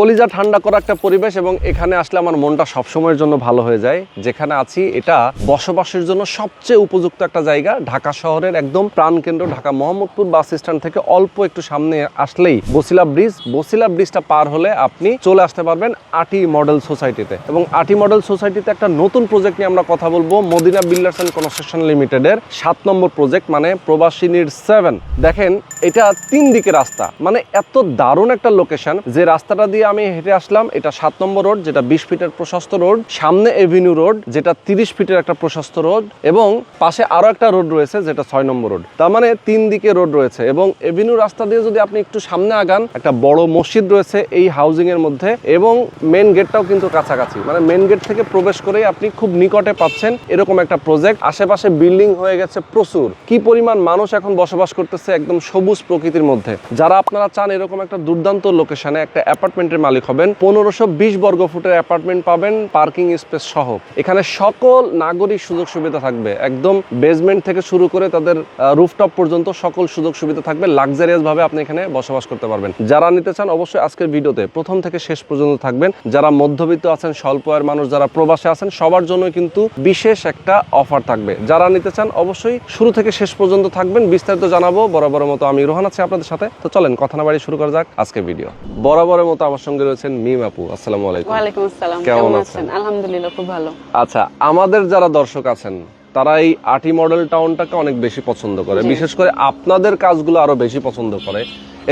কলিজা ঠান্ডা করা একটা পরিবেশ এবং এখানে আসলে আমার মনটা সবসময়ের জন্য ভালো হয়ে যায়। যেখানে আছি, এটা বসবাসের জন্য সবচেয়ে উপযুক্ত একটা জায়গা। ঢাকা শহরের একদম প্রাণকেন্দ্র, ঢাকা মোহাম্মদপুর বাস স্ট্যান্ড থেকে অল্প একটু সামনে আসলেই বসিলা ব্রিজ। বসিলা ব্রিজটা পার হলে আপনি চলে আসতে পারবেন আটি মডেল সোসাইটিতে। এবং আটি মডেল সোসাইটিতে একটা নতুন প্রজেক্ট নিয়ে আমরা কথা বলব, মদিনা বিল্ডার্স অ্যান্ড কনস্ট্রাকশন লিমিটেডের সাত নম্বর প্রজেক্ট মানে প্রবাসিনীর সেভেন দেখেন, এটা তিন দিকে রাস্তা। মানে এত দারুণ একটা লোকেশন যে রাস্তাটা দিয়ে আমি হেঁটে আসলাম, এটা সাত নম্বর রোড, যেটা বিশ ফিটের প্রশস্ত রোড। সামনে এভিনিউ রোড, যেটা তিরিশ ফিটের একটা প্রশস্ত রোড এবং পাশে আরও একটা রোড রয়েছে, যেটা ছয় নম্বর রোড। তার মানে তিন দিকে রোড রয়েছে এবং এভিনিউ রাস্তা দিয়ে যদি আপনি একটু সামনে আগান, একটা বড় মসজিদ রয়েছে এই হাউজিং এর মধ্যে এবং মেন গেটটাও কিন্তু কাছাকাছি। মানে মেন গেট থেকে প্রবেশ করেই আপনি খুব নিকটে পাচ্ছেন এরকম একটা প্রজেক্ট। আশেপাশে বিল্ডিং হয়ে গেছে প্রচুর। কি পরিমাণ মানুষ এখন বসবাস করতেছে একদম সবুজ প্রকৃতির মধ্যে? যারা আপনারা চান এরকম একটা দুর্দান্ত লোকেশনে একটা অ্যাপার্টমেন্টের মালিক হবেন। পনেরোশো বিশ বর্গ ফুটের অ্যাপার্টমেন্ট পাবেন, পার্কিং স্পেস সহ। এখানে সকল নাগরিক সুযোগ সুবিধা থাকবে। একদম বেসমেন্ট থেকে শুরু করে তাদের রুফটপ পর্যন্ত সকল সুযোগ সুবিধা থাকবে। লাক্সারিয়াস ভাবে আপনি এখানে বসবাস করতে পারবেন। যারা নিতে চান অবশ্যই আজকের ভিডিওতে প্রথম থেকে শেষ পর্যন্ত থাকবেন। যারা মধ্যবিত্ত আছেন স্বল্প আয়ের মানুষ, যারা প্রবাসে আছেন, সবার জন্য কিন্তু বিশেষ একটা অফার থাকবে। যারা নিতে চান অবশ্যই শুরু থেকে শেষ পর্যন্ত থাকবেন। বিস্তারিত জানাব। বরাবরের মতো আমি রোহান আছি আপনাদের সাথে। তো চলেন, কথা না বাড়ি শুরু করা যাক আজকে ভিডিও। বরাবরের মতো আমার সঙ্গে রয়েছেন মিম আপু আসসালামু আলাইকুম। ওয়ালাইকুম আসসালাম কেমন আছেন? আলহামদুলিল্লাহ খুব ভালো। আচ্ছা আমাদের যারা দর্শক আছেন তারা এই আটি মডেল টাউনটাকে অনেক বেশি পছন্দ করে। বিশেষ করে আপনাদের কাজগুলো আরও বেশি পছন্দ করে।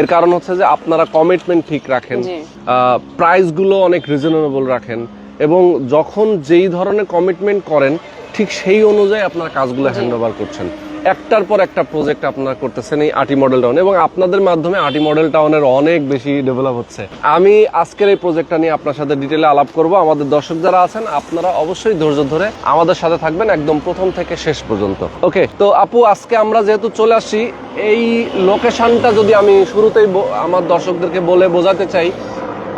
এর কারণ হচ্ছে যে আপনারা কমিটমেন্ট ঠিক রাখেন। প্রাইসগুলো অনেক রিজনেবল রাখেন এবং যখন যেই ধরনের কমিটমেন্ট করেন ঠিক সেই অনুযায়ী আপনার কাজগুলো হ্যান্ড ওভার করছেন। একটার পর একটা প্রজেক্ট আপনারা করতেছেন এই আটি মডেল টাউন এবং আপনাদের মাধ্যমে আটি মডেল টাউনের অনেক বেশি ডেভেলপ হচ্ছে। আমি আজকের এই প্রজেক্টটা নিয়ে আপনার সাথে ডিটেলে আলাপ করব। আমাদের দর্শক যারা আছেন, আপনারা অবশ্যই ধৈর্য ধরে আমাদের সাথে থাকবেন একদম প্রথম থেকে শেষ পর্যন্ত। ওকে তো আপু, আজকে আমরা যেহেতু চলে আসি এই লোকেশনটা যদি আমি শুরুতেই আমার দর্শকদেরকে বলে বোঝাতে চাই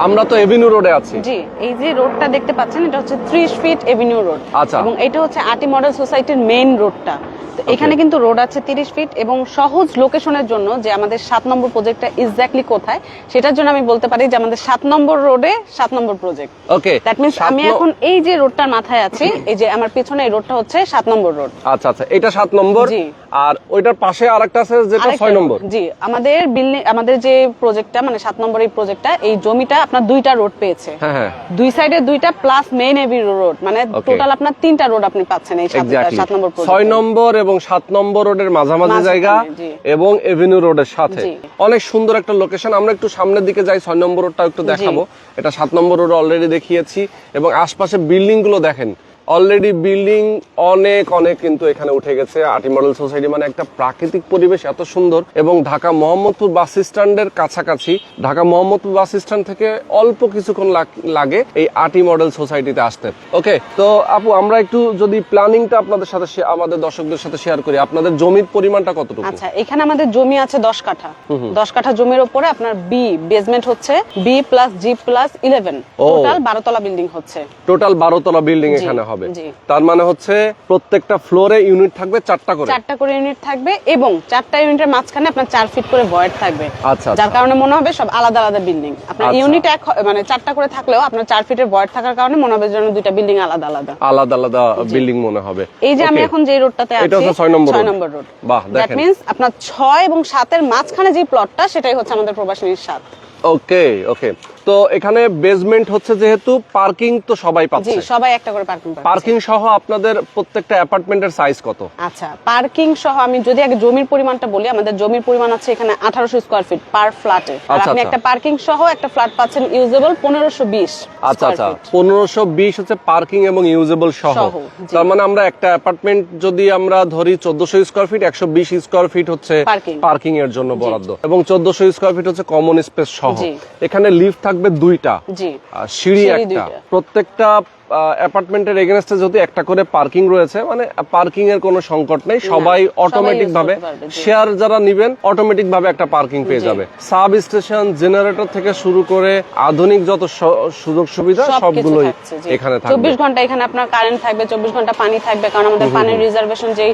আমরা তো এভিনিউ রোডে আছি। জি এই যে রোডটা দেখতে পাচ্ছেন এটা হচ্ছে ত্রিশ ফিট এভিনিউ রোড আচ্ছা। এবং এটা হচ্ছে আটি মডেল সোসাইটির মেইন রোডটা তো এখানে কিন্তু রোড আছে তিরিশ ফিট এবং সহজ লোকেশনের জন্য যে আমাদের সাত নম্বর প্রজেক্টটা এক্স্যাক্টলি কোথায় সেটার জন্য আমি বলতে পারি যে আমাদের সাত নম্বর রোডে সাত নম্বর প্রজেক্ট ওকে দ্যাট মিনস আমি এখন এই যে রোডটার মাথায় আছি এই যে আমার পিছনে এই রোডটা হচ্ছে সাত নম্বর রোড আচ্ছা আচ্ছা এটা সাত নম্বর। জি। আর ওইটার পাশে আরেকটা আছে যেটা আরেকটা ছয় road, নম্বর। জি আমাদের বিল্ডিং আমাদের যে প্রজেক্টটা মানে সাত নম্বর এই প্রজেক্টটা এই জমিটা আপনার দুইটা রোড পেয়েছে। হ্যাঁ হ্যাঁ। দুই সাইডে দুইটা প্লাস মেইন এভি রোড মানে টোটাল আপনার তিনটা রোড আপনি পাচ্ছেন এই সাত- নম্বর ছয় নম্বর এবং সাত নম্বর রোডের মাঝামাঝি জায়গা এবং এভিনিউ রোডের সাথে। অনেক সুন্দর একটা লোকেশন আমরা একটু সামনের দিকে যাই ছয় নম্বর রোডটা একটু দেখাবো। এটা সাত নম্বর রোড অলরেডি দেখিয়েছি। এবং আশপাশে বিল্ডিংগুলো দেখেন। অলরেডি বিল্ডিং অনেক অনেক কিন্তু এখানে উঠে গেছে। আটি মডেল সোসাইটি মানে একটা প্রাকৃতিক পরিবেশ এত সুন্দর এবং ঢাকা মোহাম্মদপুর বাস স্ট্যান্ডের কাছাকাছি। ঢাকা মোহাম্মদপুর বাস স্ট্যান্ড থেকে অল্প কিছুক্ষণ লাগে এই আটি মডেল সোসাইটিতে আসতে। ওকে তো আপু আমরা একটু যদি প্ল্যানিংটা আপনাদের সাথে আমাদের দর্শকদের সাথে শেয়ার করি আপনাদের জমির পরিমাণটা কতটুকু? আচ্ছা এখানে আমাদের জমি আছে দশ কাঠা। দশ কাঠা জমির উপরে আপনার বি বেসমেন্ট হচ্ছে B plus G plus eleven. Total বারোতলা building হচ্ছে। টোটাল বারো তলা বিল্ডিং এখানে হবে। জি। তার মানে হচ্ছে প্রত্যেকটা ফ্লোরে ইউনিট থাকবে চারটা করে। চারটা করে ইউনিট থাকবে এবং চারটা ইউনিটের মাঝখানে আপনার চার ফিট করে ভয়েড থাকবে। আচ্ছা, যার আচ্ছা। কারণে মনে হবে সব আলাদা আলাদা বিল্ডিং আপনার আচ্ছা। ইউনিট এক মানে চারটা করে থাকলেও আপনার চার ফিটের ভয়েড থাকার কারণে মনে হবে যেন দুইটা বিল্ডিং আলাদা আলাদা। আলাদা আলাদা বিল্ডিং মনে হবে। এই যে আমি এখন যে রোডটাতে আছি এটা হচ্ছে ছয় নম্বর ছয় road। নম্বর রোড বাহ, দ্যাট মিন্স আপনার ছয় এবং সাতের মাঝখানে যে প্লটটা সেটাই হচ্ছে আমাদের প্রবাসনীর সাত। ওকে ওকে তো এখানে বেসমেন্ট হচ্ছে যেহেতু পার্কিং তো সবাই পাচ্ছে। সবাই একটা করে পার্কিং পার্কিং সহ আপনাদের প্রত্যেকটা অ্যাপার্টমেন্টের সাইজ কত? আচ্ছা পার্কিং সহ আমি যদি আগে জমির পরিমাণটা বলি আমাদের জমির পরিমাণ আছে এখানে আঠারোশো স্কোয়ার ফিট পার ফ্ল্যাটে আর আচ্ছা, আপনি আচ্ছা। একটা পার্কিং সহ একটা ফ্ল্যাট পাচ্ছেন ইউজেবল পনেরোশো বিশ আচ্ছা আচ্ছা। পনেরোশো বিশ হচ্ছে পার্কিং এবং ইউজেবল সহ। তার মানে আমরা একটা অ্যাপার্টমেন্ট যদি আমরা ধরি চোদ্দশো স্কোয়ার ফিট একশো বিশ স্কোয়ার ফিট হচ্ছে পার্কিং এর জন্য বরাদ্দ। এবং চোদ্দশো স্কোয়ার ফিট হচ্ছে কমন স্পেস সহ। এখানে লিফট থাকবে দুইটা। সিঁড়ি একটা। প্রত্যেকটা অ্যাপার্টমেন্টের এগেনস্টে যদি একটা করে পার্কিং রয়েছে মানে পার্কিং এর কোনো সংকট নেই সবাই অটোমেটিক ভাবে। শেয়ার যারা নিবেন অটোমেটিক ভাবে একটা পার্কিং পেয়ে যাবে। সাব স্টেশন জেনারেটর থেকে শুরু করে আধুনিক যত সুযোগ সুবিধা সবগুলোই এখানে থাকবে। চব্বিশ ঘণ্টা এখানে আপনার কারেন্ট থাকবে চব্বিশ ঘণ্টা পানি থাকবে কারণ আমাদের পানির রিজার্ভেশন যেই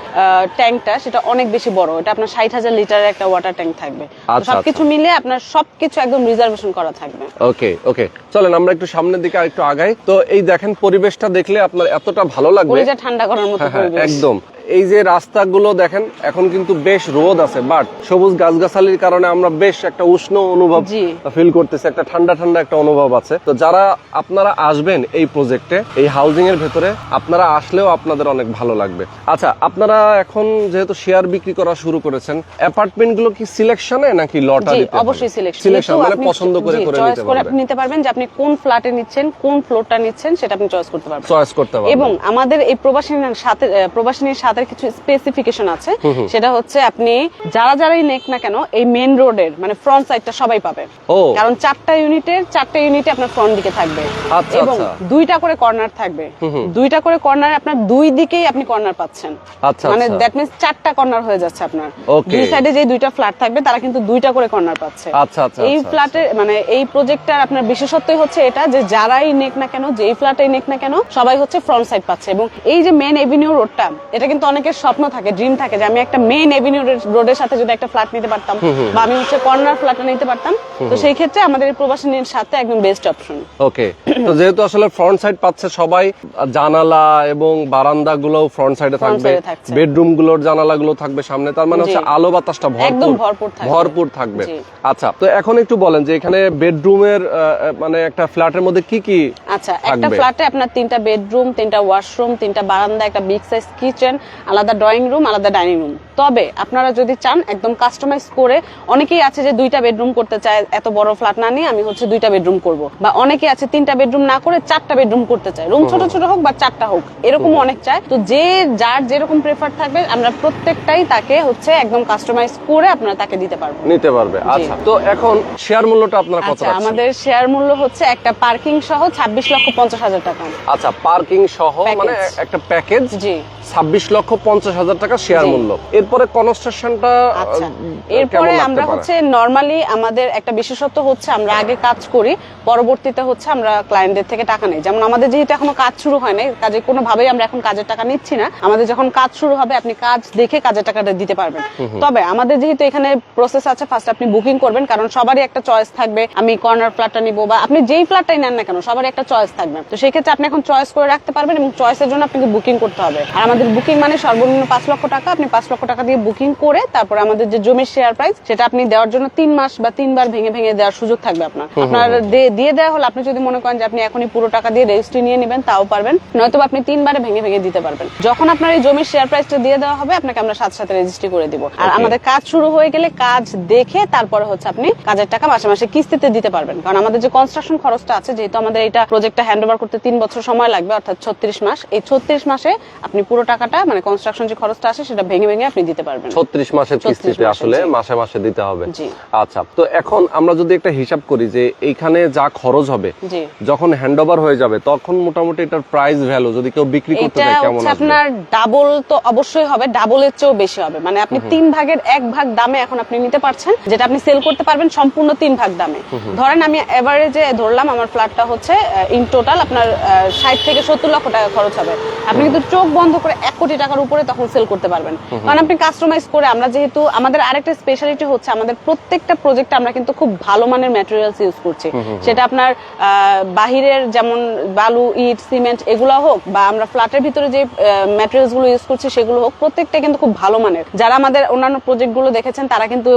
ট্যাঙ্কটা সেটা অনেক বেশি বড়। এটা আপনার ষাট হাজার লিটারের একটা ওয়াটার ট্যাঙ্ক থাকবে। আচ্ছা, সবকিছু মিলে আপনার সবকিছু একদম রিজার্ভেশন করা থাকবে। ওকে ওকে চলেন আমরা একটু সামনের দিকে একটু আগাই। তো এই দেখেন পরিবেশটা দেখলে আপনার এতটা ভালো লাগবে। ঠান্ডা করার মতো হ্যাঁ, হ্যাঁ, একদম। এই যে রাস্তাগুলো দেখেন এখন কিন্তু বেশ রোদ আছে বাট সবুজ গাছগাছালির কারণে আমরা বেশ একটা উষ্ণ অনুভব ফিল করতেছি একটা ঠান্ডা ঠান্ডা একটা অনুভব আছে। তো যারা আপনারা আসবেন এই প্রজেক্টে এই হাউজিং এর ভেতরে আপনারা আসলেও আপনাদের অনেক ভালো লাগবে। আচ্ছা আপনারা এখন যেহেতু শেয়ার বিক্রি করা শুরু করেছেন অ্যাপার্টমেন্টগুলো কি সিলেকশনে নাকি লটারি অবশ্যই সিলেকশন মানে পছন্দ করে করে নিতে পারবেন। আপনি নিতে পারবেন যে আপনি কোন ফ্ল্যাটে নিচ্ছেন কোন ফ্লোরটা নিচ্ছেন সেটা আপনি চয়েস করতে পারবেন। চয়েস করতে পারবেন। এবং আমাদের এই প্রবাসী সাথে আহ, প্রবাসিনীর সাথে কিছু স্পেসিফিকেশন আছে। সেটা হচ্ছে আপনি যারা যারাই নেক না কেন এই মেন রোডের মানে ফ্রন্ট সাইডটা সবাই পাবে। কারণ চারটা ইউনিটের চারটা ইউনিটে আপনার ফ্রন্ট দিকে থাকবে। আচ্ছা, এবং আচ্ছা। দুইটা করে কর্নার থাকবে। দুইটা করে কর্নার আপনার দুই দিকেই আপনি কর্নার পাচ্ছেন। আচ্ছা, মানে। দ্যাট মিন্স চারটা কর্নার হয়ে যাচ্ছে আপনার। দুই সাইডে যে দুইটা ফ্ল্যাট থাকবে তারা কিন্তু দুইটা করে কর্নার পাচ্ছে। এই ফ্ল্যাটের মানে এই প্রজেক্টটার আপনার বিশেষত্বই হচ্ছে এটা যে যারাই নেক না কেন যেই ফ্ল্যাটেই নেক না কেন সবাই হচ্ছে ফ্রন্ট সাইড পাচ্ছে। এবং এই যে মেন এভিনিউ রোডটা এটা কিন্তু অনেকের স্বপ্ন থাকে ড্রিম থাকে যে আমি একটা মেইন এভিনিউ রোডের সাথে যদি একটা ফ্ল্যাট নিতে পারতাম বা আমি হচ্ছে কর্নার ফ্ল্যাটটা নিতে পারতাম তো সেই ক্ষেত্রে আমাদের সাথে একদম বেস্ট অপশন ওকে তো যেহেতু আসলে ফ্রন্ট সাইড পাচ্ছে সবাই জানালা এবং বারান্দা গুলো ফ্রন্ট সাইডে থাকবে। বেডরুমগুলোর জানালা গুলো থাকবে সামনে তার মানে হচ্ছে আলো বাতাসটা একদম ভরপুর ভরপুর থাকবে। আচ্ছা তো এখন একটু বলেন যে এখানে বেডরুমের মানে একটা ফ্ল্যাটের মধ্যে কি কি আচ্ছা একটা? ফ্ল্যাটে আপনার তিনটা বেডরুম তিনটা ওয়াশরুম তিনটা বারান্দা একটা বিগ সাইজ কিচেন আলাদা ড্রয়িং রুম আলাদা ডাইনিং রুম তবে আপনারা যদি চান একদম কাস্টমাইজ করে অনেকেই আছে যে দুইটা বেডরুম করতে চায় এত বড় ফ্ল্যাট না নিয়ে আমি হচ্ছে দুইটা বেডরুম করব। বা অনেকে আছে তিনটা বেডরুম না করে চারটা বেডরুম করতে চায়। রুম ছোট ছোট হোক বা চারটা হোক এরকম অনেক চায়। তো যে যার যেরকম প্রেফার থাকবে আমরা প্রত্যেকটাই তাকে হচ্ছে একদম কাস্টমাইজ করে আপনারা তাকে দিতে পারব। নিতে পারবে। আচ্ছা তো এখন শেয়ার মূল্যটা আপনারা কত আচ্ছা রাখছেন? আমাদের শেয়ার মূল্য হচ্ছে একটা পার্কিং সহ ছাব্বিশ লক্ষ পঞ্চাশ হাজার টাকা। আচ্ছা পার্কিং সহ মানে একটা প্যাকেজ জি। ছাব্বিশ লক্ষ পঞ্চাশ হাজার টাকা শেয়ার মূল্য। এরপরে কনস্ট্রাকশনটা আচ্ছা। এরপরে আমরা হচ্ছে নরমালি আমাদের একটা বিশেষত্ব হচ্ছে আমরা আগে কাজ করি পরবর্তীতে হচ্ছে আমরা ক্লায়েন্টদের থেকে টাকা নেই। যেমন আমাদের যেহেতু এখনও কাজ শুরু হয় নাই কাজে কোনোভাবেই আমরা এখন কাজের টাকা নিচ্ছি না। আমাদের যখন কাজ শুরু হবে আপনি কাজ দেখে কাজের টাকাটা দিতে পারবেন। তবে আমাদের যেহেতু এখানে প্রসেস আছে ফার্স্ট আপনি বুকিং করবেন কারণ সবারই একটা চয়েস থাকবে আমি কর্নার ফ্ল্যাটটা নিব বা আপনি যেই ফ্ল্যাটটাই নেন না কেন সবারই একটা চয়েস থাকবে। তো সেই ক্ষেত্রে আপনি এখন চয়েস করে রাখতে পারবেন এবং চয়েসের জন্য আপনাকে বুকিং করতে হবে। আর আমাদের বুকিং মানে সর্বনিম্ন পাঁচ লক্ষ টাকা। আপনি পাঁচ লক্ষ টাকা দিয়ে বুকিং করে তারপরে আমাদের যে জমির শেয়ার প্রাইস সেটা আপনি দেওয়ার জন্য তিন মাস বা তিনবার ভেঙে ভেঙে দেওয়ার সুযোগ থাকবে আপনার। আপনার দিয়ে দেওয়া হলে আপনি যদি মনে করেন যে আপনি এখনই পুরো টাকা দিয়ে রেজিস্ট্রি নিয়ে নেবেন তাও পারবেন। নয়তো আপনি তিনবারে ভেঙে ভেঙে দিতে পারবেন। যখন আপনার এই জমির শেয়ার প্রাইসটা দিয়ে দেওয়া হবে আপনাকে আমরা সাথে সাথে রেজিস্ট্রি করে দিব। আর আমাদের কাজ শুরু হয়ে গেলে কাজ দেখে তারপরে হচ্ছে আপনি কাজের টাকা মাসে মাসে কিস্তিতে দিতে পারবেন। কারণ আমাদের যে কনস্ট্রাকশন খরচটা আছে যেহেতু আমাদের এটা প্রজেক্টটা হ্যান্ড ওভার করতে তিন বছর সময় লাগবে অর্থাৎ ছত্রিশ মাস এই ছত্রিশ মাসে আপনি পুরো টাকাটা মানে কনস্ট্রাকশন যে খরচটা আছে সেটা ভেঙে ভেঙে আপনি দিতে পারবেন। ছত্রিশ মাসের কিস্তিতে আসলে মাসে মাসে দিতে হবে। আচ্ছা তো এখন আমরা যদি একটা হিসাব করি যে এইখানে যা খরচ হবে যখন হ্যান্ডওভার হয়ে যাবে তখন মোটামুটি এটার প্রাইস ভ্যালু যদি কেউ বিক্রি করতে চায় কেমন আসবে? আপনার ডাবল তো অবশ্যই হবে ডাবলের চেয়েও বেশি হবে। মানে আপনি তিন ভাগের এক ভাগ দামে এখন আপনি নিতে পারছেন যেটা আপনি সেল করতে পারবেন সম্পূর্ণ তিন ভাগ দামে। ধরেন আমি এভারেজে ধরলাম আমার ফ্ল্যাটটা হচ্ছে ইন টোটাল আপনার ষাট থেকে সত্তর লক্ষ টাকা খরচ হবে। আপনি কিন্তু চোখ বন্ধ করে এক কোটি টাকার উপরে তখন সেল করতে পারবেন। কারণ আপনি কাস্টমাইজ করে আমরা যেহেতু আমাদের আরেকটা স্পেশালিটি হচ্ছে আমাদের প্রত্যেকটা প্রজেক্টে আমরা কিন্তু খুব ভালো মানের ম্যাটেরিয়ালস ইউজ করছি। সেটা আপনার বাহিরের যেমন বালু ইট সিমেন্ট এগুলো হোক বা আমরা ফ্ল্যাটের ভিতরে যে ম্যাটেরিয়ালসগুলো ইউজ করছি সেগুলো হোক প্রত্যেকটা কিন্তু খুব ভালো মানের। যারা আমাদের অন্যান্য প্রজেক্টগুলো দেখেছেন তারা কিন্তু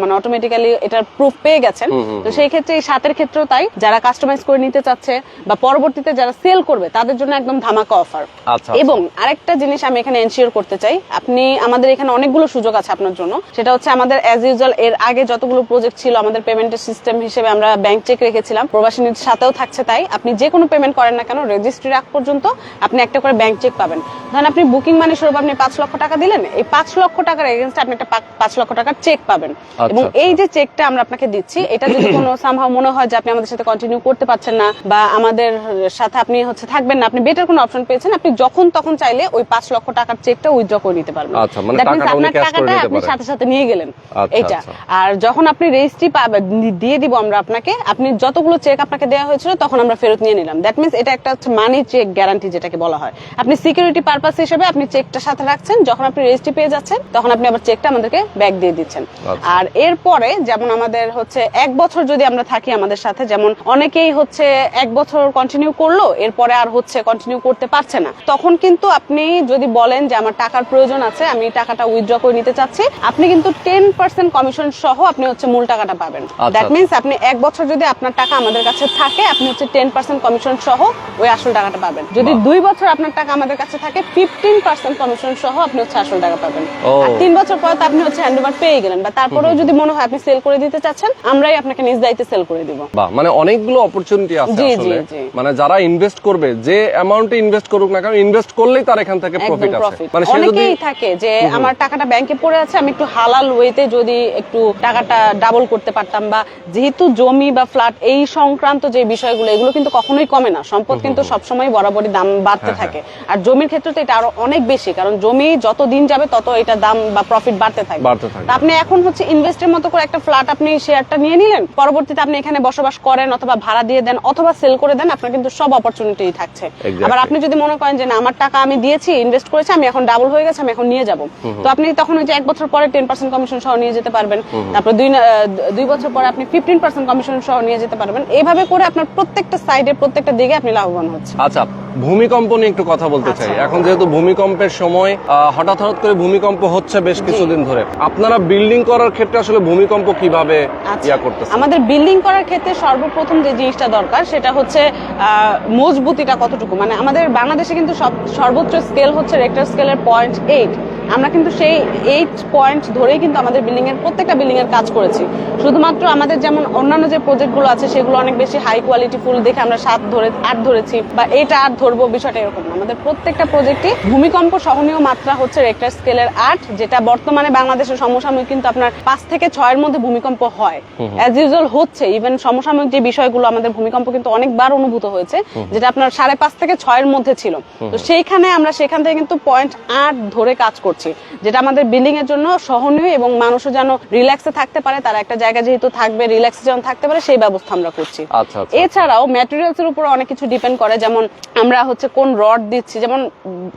মানে অটোমেটিক্যালি এটার প্রুফ পেয়ে গেছেন। তো সেই ক্ষেত্রে এই সাতের ক্ষেত্রেও তাই যারা কাস্টমাইজ করে নিতে চাচ্ছে বা পরবর্তীতে যারা সেল করবে তাদের জন্য একদম ধামাকা অফার আচ্ছা। এবং আরেকটা জিনিস আমি এখানে এনশিওর করতে চাই। আপনি আমাদের এখানে অনেকগুলো সুযোগ আছে আপনার জন্য। সেটা হচ্ছে আমাদের অ্যাজ ইউজুয়াল এর আগে যতগুলো প্রজেক্ট ছিল আমাদের পেমেন্টের সিস্টেম হিসেবে আমরা ব্যাংক চেক রেখেছিলাম। প্রবাসী সাথেও থাকছে তাই। আপনি যে কোনো পেমেন্ট করেন না কেন রেজিস্ট্রি রাখ পর্যন্ত আপনি একটা করে ব্যাংক চেক পাবেন। ধরেন আপনি বুকিং মানি স্বরূপ আপনি পাঁচ লক্ষ টাকা দিলেন এই পাঁচ লক্ষ টাকার এগেনস্টে আপনি একটা পাঁচ লক্ষ টাকার চেক পাবেন। আচ্ছা, এবং আচ্ছা। এই যে চেকটা আমরা আপনাকে দিচ্ছি এটা যদি কোনো সামহাও মনে হয় যে আপনি আমাদের সাথে কন্টিনিউ করতে পারছেন না বা আমাদের সাথে আপনি হচ্ছে থাকবেন না আপনি বেটার কোনো অপশন পেয়েছেন আপনি যখন তখন চাইলে ওই পাঁচ লক্ষ টাকার চেকটা উইথড্র করে নিতে পারবেন। আচ্ছা, মানে আপনার টাকাটা আপনি সাথে সাথে নিয়ে গেলেন। আচ্ছা, এইটা। আচ্ছা। আর যখন আপনি রেজিস্ট্রি পাবেন দিয়ে দিব আমরা আপনাকে আপনি যতগুলো চেক আপনাকে দেওয়া হয়েছিল তখন আমরা ফেরত নিয়ে নিলাম। দ্যাট মিনস এটা একটা মানি চেক গ্যারান্টি যেটাকে বলা হয়। আপনি সিকিউরিটি পারপাস হিসেবে আপনি চেকটা সাথে রাখছেন যখন আপনি রেজিস্ট্রি পেয়ে যাচ্ছেন তখন আপনি আবার চেকটা আমাদেরকে ব্যাক দিয়ে দিচ্ছেন। আর এরপরে যেমন আমাদের হচ্ছে এক বছর যদি আমরা থাকি আমাদের সাথে যেমন অনেকেই হচ্ছে এক বছর কন্টিনিউ করল এরপরে আর হচ্ছে কন্টিনিউ করতে পারছে না তখন কিন্তু আপনি যদি বলেন যে আমার টাকার প্রয়োজন আছে আমি টাকাটা উইথড্র করে নিতে চাচ্ছি আপনি কিন্তু টেন পার্সেন্ট কমিশন সহ আপনি হচ্ছে মূল টাকাটা পাবেন। দ্যাট আচ্ছা। মিনস আপনি এক বছর যদি আপনার টাকা আমাদের কাছে থাকে আপনি হচ্ছে টেন পার্সেন্ট কমিশন সহ ওই আসল টাকাটা পাবেন। যদি দুই বছর আপনার টাকা আমাদের কাছে থাকে ফিফটিন পার্সেন্ট কমিশন সহ আপনি হচ্ছে আসল টাকা পাবেন। আর তিন বছর পর তো আপনি হচ্ছে হ্যান্ড ওভার পেয়ে গেলেন বা তারপরেও যদি মনে হয় আপনি সেল করে দিতে চাচ্ছেন আমরাই আপনাকে নিজ দায়িত্বে সেল করে দিব। মানে অনেকগুলো অপরচুনিটি আছে আসলে। মানে যারা ইনভেস্ট করবে যে অ্যামাউন্টে ইনভেস্ট করুক না কারণ ইনভেস্ট করলেই তার এখান থেকে প্রফিট আছে। মানে অনেকেই থাকে যে আমার টাকাটা ব্যাংকে পড়ে আছে আমি একটু হালাল ওয়েতে যদি একটু টাকাটা ডাবল করতে পারতাম বা যেহেতু জমি বা ফ্ল্যাট এই সংক্রান্ত যে বিষয়গুলো এগুলো কিন্তু কখনোই কমে না। সম্পদ কিন্তু সবসময় বরাবরই দাম বাড়তে হ্যাঁ, থাকে। আর জমির ক্ষেত্রে তো এটা আরও অনেক বেশি কারণ জমি যত দিন যাবে তত এটা দাম বা প্রফিট বাড়তে থাকবে। আপনি এখন হচ্ছে ইনভেস্টের মতো করে একটা ফ্ল্যাট আপনি শেয়ারটা নিয়ে নিলেন পরবর্তীতে আপনি এখানে বসবাস করেন অথবা ভাড়া দিয়ে দেন অথবা সেল করে দেন আপনার কিন্তু সব অপরচুনিটি থাকছে। আবার আপনি যদি মনে করেন যে না আমার টাকা আমি দিয়েছি ইনভেস্ট করেছি আমি এখন ডাবল হয়ে গেছে আমি এখন নিয়ে যাব। তো আপনি তখন ওই যে এক বছর পরে টেন পার্সেন্ট কমিশন সহ নিয়ে যেতে পারবেন। তারপর দুই দুই বছর পরে আপনি ফিফটিন পার্সেন্ট কমিশন সহ নিয়ে যেতে পারবেন। এভাবে করে আপনার প্রত্যেকটা সাইডে প্রত্যেকটা দিকে আপনি লাভবান হচ্ছে আচ্ছা ভূমিকম্প নিয়ে একটু কথা বলতে চাই। আচ্ছা। এখন যেহেতু ভূমিকম্পের সময় হঠাৎ হঠাৎ করে ভূমিকম্প হচ্ছে বেশ কিছুদিন ধরে। আপনারা বিল্ডিং করার ক্ষেত্রে আসলে ভূমিকম্প কীভাবে আচ্ছা। ইয়া করতেছে আমাদের বিল্ডিং করার ক্ষেত্রে সর্বপ্রথম যে জিনিসটা দরকার সেটা হচ্ছে মজবুতিটা কতটুকু? মানে আমাদের বাংলাদেশে কিন্তু সব সর্বোচ্চ স্কেল হচ্ছে রেক্টার স্কেলের পয়েন্ট এইট আমরা কিন্তু সেই এইট পয়েন্ট ধরেই কিন্তু আমাদের বিল্ডিং এর প্রত্যেকটা বিল্ডিং এর কাজ করেছি। শুধুমাত্র আমাদের যেমন অন্যান্য যে প্রজেক্টগুলো আছে সেগুলো অনেক বেশি হাই কোয়ালিটি ফুল দেখে আমরা সাত ধরে আট ধরেছি বা এইটা আট ধরবো বিষয়টা এরকম না। আমাদের প্রত্যেকটা প্রজেক্টই ভূমিকম্প সহনীয় মাত্রা হচ্ছে রেক্টার স্কেলের আট যেটা বর্তমানে বাংলাদেশের সমসাময়িক কিন্তু আপনার পাঁচ থেকে ছয়ের মধ্যে ভূমিকম্প হয়। অ্যাজ ইউজুয়াল হচ্ছে ইভেন সমসাময়িক যে বিষয়গুলো আমাদের ভূমিকম্প কিন্তু অনেকবার অনুভূত হয়েছে যেটা আপনার সাড়ে পাঁচ থেকে ছয়ের মধ্যে ছিল। তো সেইখানে আমরা সেখান থেকে কিন্তু পয়েন্ট আট ধরে কাজ করছি। যেটা আমাদের বিল্ডিং এর জন্য সহনীয় এবং মানুষও যেন রিল্যাক্সে থাকতে পারে তারা একটা জায়গা যেহেতু থাকবে রিল্যাক্সে যেন থাকতে পারে সেই ব্যবস্থা আমরা করছি। আচ্ছা আচ্ছা। এছাড়াও ম্যাটেরিয়ালস এর উপর অনেক কিছু ডিপেন্ড করে যেমন আমরা হচ্ছে কোন রড দিচ্ছি যেমন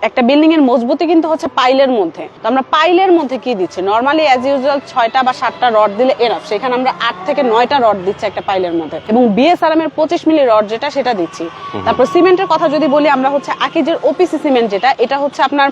একটা বিল্ডিং এর মজবুতি কিন্তু হচ্ছে পাইলের মধ্যে। তো আমরা পাইলের মধ্যে কি দিচ্ছি? নর্মালি অ্যাজ ইউজুয়াল ছয়টা বা সাতটা রড দিলে এনাফ সেখানে আমরা আট থেকে নয়টা রড দিচ্ছি একটা পাইলের মধ্যে। এবং বিএসআরএম এর পঁচিশ মিলি রড যেটা সেটা দিচ্ছি। তারপর সিমেন্টের কথা যদি বলি আমরা হচ্ছে আকিজের ওপিসি সিমেন্ট যেটা এটা হচ্ছে আপনার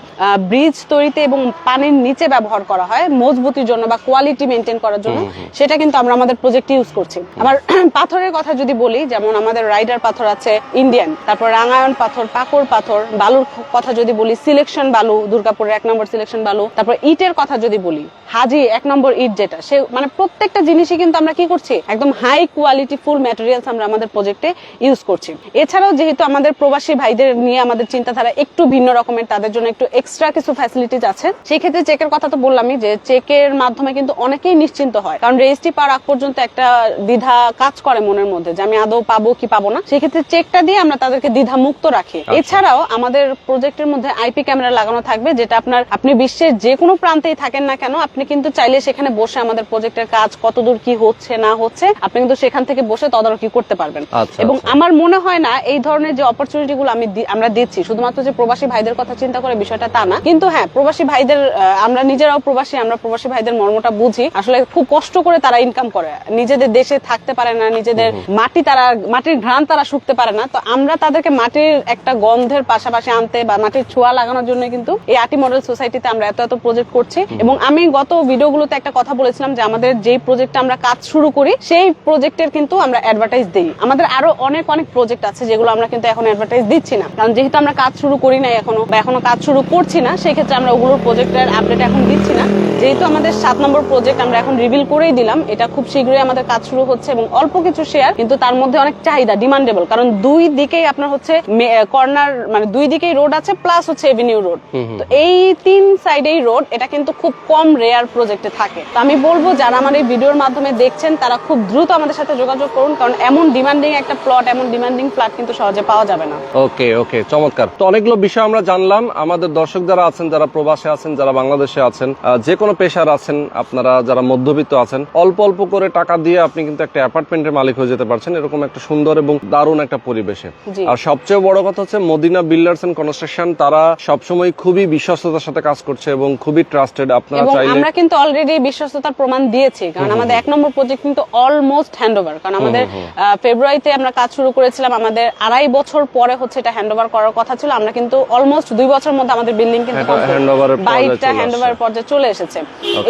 ব্রিজ তৈরিতে এবং পানির নিচে ব্যবহার করা হয় মজবুতির জন্য বা কোয়ালিটি মেনটেন করার জন্য সেটা কিন্তু আমরা আমাদের প্রজেক্টে ইউজ করছি। আবার পাথরের কথা যদি বলি যেমন আমাদের রাইডার পাথর আছে ইন্ডিয়ান তারপর রাঙায়ন পাথর পাকড় পাথর বালুর কথা যদি বলি সিলেকশন বালু দুর্গাপুরের এক নম্বর সিলেকশন বালু তারপর ইটের কথা যদি বলি হাজি এক নম্বর ইট যেটা সে মানে প্রত্যেকটা জিনিসই কিন্তু আমরা কি করছি একদম হাই কোয়ালিটি ফুল ম্যাটেরিয়ালস আমরা আমাদের প্রজেক্টে ইউজ করছি। এছাড়াও যেহেতু আমাদের প্রবাসী ভাইদের নিয়ে আমাদের চিন্তাধারা একটু ভিন্ন রকমের তাদের জন্য একটু এক্সট্রা কিছু ফ্যাসিলিটিস আছে সেই ক্ষেত্রে চেকের কথা তো বললামই যে চেকের মাধ্যমে কিন্তু অনেকেই নিশ্চিন্ত হয়। কারণ রেজিস্ট্রি পাওয়ার আগ পর্যন্ত একটা দ্বিধা কাজ করে মনের মধ্যে যে আমি আদৌ পাবো কি পাবো না। সেক্ষেত্রে চেকটা দিয়ে আমরা তাদেরকে দ্বিধা মুক্ত রাখি এছাড়াও আমাদের প্রজেক্টের মধ্যে আইপি ক্যামেরা লাগানো থাকবে যেটা আপনার আপনি বিশ্বের যে কোনো প্রান্তেই থাকেন না কেন আপনি কিন্তু চাইলে সেখানে বসে আমাদের প্রজেক্টের কাজ কতদূর কি হচ্ছে না হচ্ছে আপনি কিন্তু সেখান থেকে বসে তদারকি করতে পারবেন। আচ্ছা, এবং আচ্ছা। আমার মনে হয় না এই ধরনের যে অপরচুনিটি গুলো আমি আমরা দিচ্ছি শুধুমাত্র যে প্রবাসী ভাইদের কথা চিন্তা করে বিষয়টা তা না। কিন্তু হ্যাঁ প্রবাসী ভাইদের আমরা নিজেরাও প্রবাসী আমরা প্রবাসী ভাইদের মর্মটা বুঝি। আসলে খুব কষ্ট করে তারা ইনকাম করে। নিজেদের দেশে থাকতে পারে না নিজেদের মাটি তারা মাটির ঘ্রাণ তারা শুকতে পারে না। তো আমরা তাদেরকে মাটির একটা গন্ধের পাশাপাশি আনতে বা মাটির ছোঁয়া লাগানোর জন্য কিন্তু এই আটি মডেল সোসাইটিতে আমরা এত এত প্রজেক্ট করছি। এবং আমি গত ভিডিওগুলোতে একটা কথা বলেছিলাম যে আমাদের যেই প্রজেক্টে আমরা কাজ শুরু করি সেই প্রজেক্টের কিন্তু আমরা অ্যাডভার্টাইজ দিই। আমাদের আরও অনেক অনেক প্রজেক্ট আছে যেগুলো আমরা কিন্তু এখন অ্যাডভার্টাইজ দিচ্ছি না। কারণ যেহেতু আমরা কাজ শুরু করি নাই এখনও বা এখনও কাজ শুরু করছি না সেই ক্ষেত্রে আমরা ওগুলোর প্রজেক্টের আপডেট এখন দিচ্ছি না। যেহেতু আমাদের সাত নম্বর প্রজেক্ট আমরা এখন রিভিল করেই দিলাম এটা খুব শীঘ্রই আমাদের কাজ শুরু হচ্ছে এবং অল্প কিছু শেয়ার কিন্তু তার মধ্যে অনেক চাহিদা ডিমান্ডেবল কারণ দুই দিকেই আপনার হচ্ছে কর্নার মানে দুই দিকেই রোড আছে প্লাস হচ্ছে এভিনিউ রোড তো এই তিন সাইডেই রোড এটা কিন্তু খুব কম রেয়ার প্রজেক্টে থাকে। তো আমি বলব যারা আমার এই ভিডিওর মাধ্যমে দেখছেন তারা খুব দ্রুত আমাদের সাথে যোগাযোগ করুন কারণ এমন ডিমান্ডিং একটা প্লট এমন ডিমান্ডিং ফ্ল্যাট কিন্তু সহজে পাওয়া যাবে না। ওকে ওকে চমৎকার। তো অনেকগুলো বিষয় আমরা জানলাম। আমাদের দর্শক যারা আছেন যারা প্রবাসে আছেন যারা বাংলাদেশে আছেন যে কোনো পেশার আছেন আপনারা যারা মধ্যবিত্ত আছেন অল্প অল্প করে টাকা দিয়ে আপনি কিন্তু একটা অ্যাপার্টমেন্টের মালিক হয়ে যেতে পারছেন এরকম একটা সুন্দর এবং দারুণ একটা পরিবেশে। আর সবচেয়ে বড় কথা হচ্ছে মদিনা বিল্ডার্স এন্ড কনস্ট্রাকশন তারা সবসময় খুবই বিশ্বস্ততার সাথে কাজ করছে এবং খুবই ট্রাস্টেড। আপনারা চাইলে আমরা কিন্তু অলরেডি বিশ্বস্ততার প্রমাণ দিয়েছি কারণ আমাদের এক নম্বর প্রজেক্ট কিন্তু অলমোস্ট হ্যান্ড ওভার কারণ আমাদের ফেব্রুয়ারিতে আমরা কাজ শুরু করেছিলাম আমাদের আড়াই বছর পরে হচ্ছে এটা হ্যান্ড ওভার করার কথা ছিল আমরা কিন্তু অলমোস্ট দুই বছরের মধ্যে আমাদের বিল্ডিং কিন্তু পর্যায়ে বাইকটা চলে হ্যান্ড আসছে। ওভার পর্যায়ে চলে এসেছে।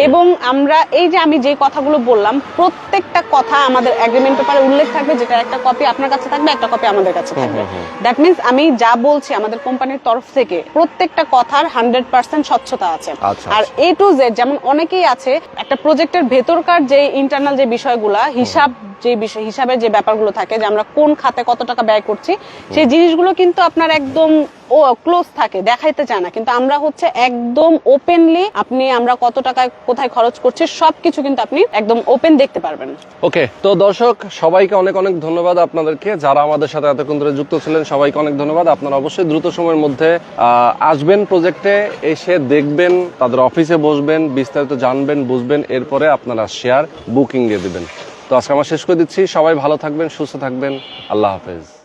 এবং আমরা এই যে আমি যে কথাগুলো বললাম প্রত্যেকটা কথা আমাদের এগ্রিমেন্ট পেপারে উল্লেখ থাকবে যেটা একটা কপি আপনার কাছে থাকবে একটা কপি আমাদের কাছে থাকবে। দ্যাট মিনস আমি যা বলছি আমাদের কোম্পানির তরফ থেকে প্রত্যেকটা কথার হান্ড্রেড পার্সেন্ট স্বচ্ছতা আছে। আচ্ছা, আর এ টু জেড যেমন অনেকেই আছে একটা প্রজেক্টের ভেতরকার যে ইন্টারনাল যে বিষয়গুলা হিসাব যে বিষয় হিসাবের যে ব্যাপারগুলো থাকে যে আমরা কোন খাতে কত টাকা ব্যয় করছি সেই জিনিসগুলো কিন্তু আপনার একদম ও ক্লোজ থাকে দেখাইতে চায় না। কিন্তু আমরা হচ্ছে একদম ওপেনলি আপনি আমরা কত টাকায় কোথায় খরচ করছি সবকিছু কিন্তু আপনি একদম ওপেন দেখতে পারবেন। ওকে, তো দর্শক, সবাইকে অনেক অনেক ধন্যবাদ আপনাদেরকে। যারা আমাদের সাথে এতক্ষণ ধরে যুক্ত ছিলেন, সবাইকে অনেক ধন্যবাদ। আপনারা অবশ্যই দ্রুত সময়ের মধ্যে আসবেন প্রজেক্টে এসে দেখবেন, তাদের অফিসে বসবেন, বিস্তারিত জানবেন, বুঝবেন, এরপরে আপনারা শেয়ার বুকিং দিয়ে দেবেন। তো আজকে আমার শেষ করে দিচ্ছি। সবাই ভালো থাকবেন, সুস্থ থাকবেন। আল্লাহ হাফেজ।